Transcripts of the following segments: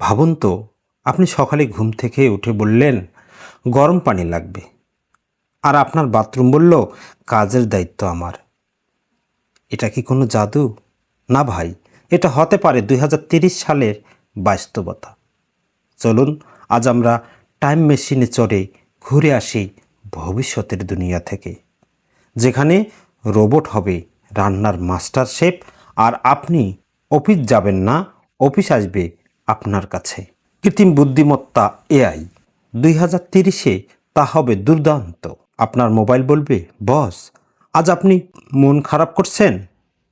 ভাবুন তো, আপনি সকালে ঘুম থেকে উঠে বললেন, গরম পানি লাগবে। আর আপনার বাথরুম বলল, কাজের দায়িত্ব আমার। এটা কি কোনো জাদু? না ভাই, এটা হতে পারে দুই সালের বাস্তবতা। চলুন, আজ আমরা টাইম মেশিনে চড়ে ঘুরে আসি ভবিষ্যতের দুনিয়া থেকে, যেখানে রোবট হবে রান্নার মাস্টার শেফ আর আপনি অফিস যাবেন না, অফিস আসবে আপনার কাছে। কৃত্রিম বুদ্ধিমত্তা এআই। দুই হাজার তিরিশে তা হবে দুর্দান্ত। আপনার মোবাইল বলবে, বস, আজ আপনি মন খারাপ করছেন?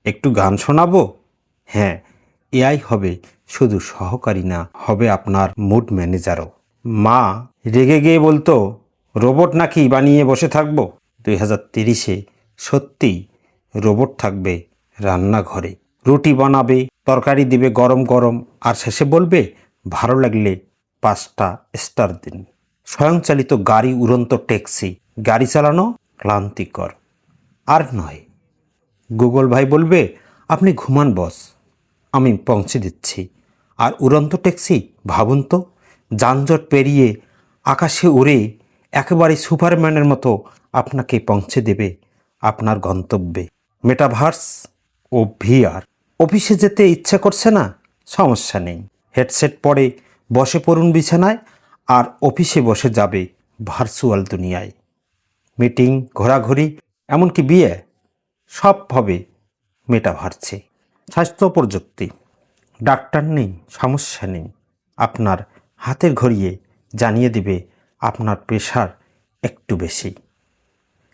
একটু গান শোনাবো? হ্যাঁ এআই হবে শুধু সহকারী না, হবে আপনার মুড ম্যানেজারও। মা, রেগে গিয়ে বলতো, রোবট নাকি বানিয়ে বসে থাকব? দুই হাজার তিরিশে সত্যিই রোবট থাকবে রান্নাঘরে। রুটি বানাবে তরকারি দিবে গরম গরম, আর শেষে বলবে, ভালো লাগলে পাঁচটা স্টার দিন। স্বয়ংচালিত গাড়ি উড়ন্ত ট্যাক্সি, গাড়ি চালানো ক্লান্তিকর। আর নয়, গুগল ভাই বলবে, আপনি ঘুমান বস, আমি পৌঁছে দিচ্ছি। আর উড়ন্ত ট্যাক্সি, ভাবুন তো, যানজট পেরিয়ে আকাশে উড়ে একেবারে সুপারম্যানের মতো আপনাকে পৌঁছে দেবে আপনার গন্তব্যে। মেটাভার্স ও ভিআর। অফিসে যেতে ইচ্ছা করছে না, সমস্যা নেই। হেডসেট পরে বসে পড়ুন বিছানায় আর অফিসে বসে যাবে ভার্চুয়াল দুনিয়ায়। মিটিং, ঘোরাঘুরি, এমনকি বিয়ে, সব হবে মেটা ভারছে স্বাস্থ্য প্রযুক্তি, ডাক্তার নেই, সমস্যা নেই। আপনার হাতের ঘড়িয়ে জানিয়ে দিবে আপনার প্রেশার একটু বেশি।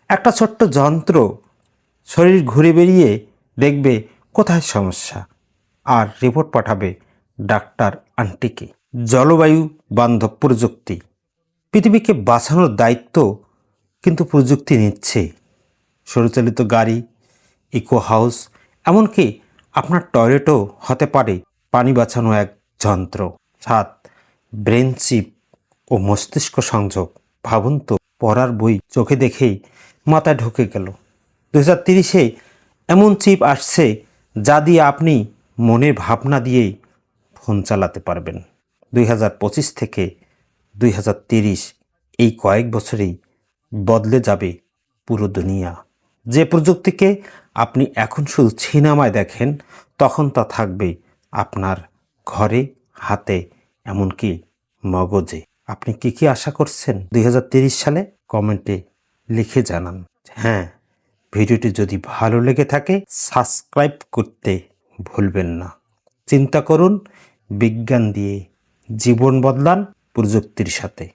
একটা ছোট্ট যন্ত্র শরীর ঘুরে বেরিয়ে দেখবে কোথায় সমস্যা? আর রিপোর্ট পাঠাবে ডাক্তার আন্টিকে। জলবায়ু বান্ধব প্রযুক্তি। পৃথিবীকে বাঁচানোর দায়িত্ব কিন্তু প্রযুক্তি নিচ্ছে। সৌরচালিত গাড়ি ইকো হাউস এমনকি আপনার টয়লেটও হতে পারে পানি বাঁচানো এক যন্ত্র। সাত ব্রেন চিপ ও মস্তিষ্ক সংযোগ। ভাবুন তো, পড়ার বই চোখে দেখেই মাথায় ঢুকে গেল। দু হাজার তিরিশে এমন চিপ আসছে যা দিয়ে আপনি মনের ভাবনা দিয়েই ফোন চালাতে পারবেন। দুই হাজার পঁচিশ থেকে দুই এই কয়েক বছরেই বদলে যাবে পুরো দুনিয়া। যে প্রযুক্তিকে আপনি এখন শুধু সিনেমায় দেখেন, তখন তা থাকবে আপনার ঘরে, হাতে, এমনকি মগজে। আপনি কি কি আশা করছেন? দুই সালে কমেন্টে লিখে জানান। হ্যাঁ ভিডিওটি যদি ভালো লেগে থাকে, সাবস্ক্রাইব করতে ভুলবেন না। চিন্তা করুন, বিজ্ঞান দিয়ে জীবন বদলান প্রযুক্তির সাথে।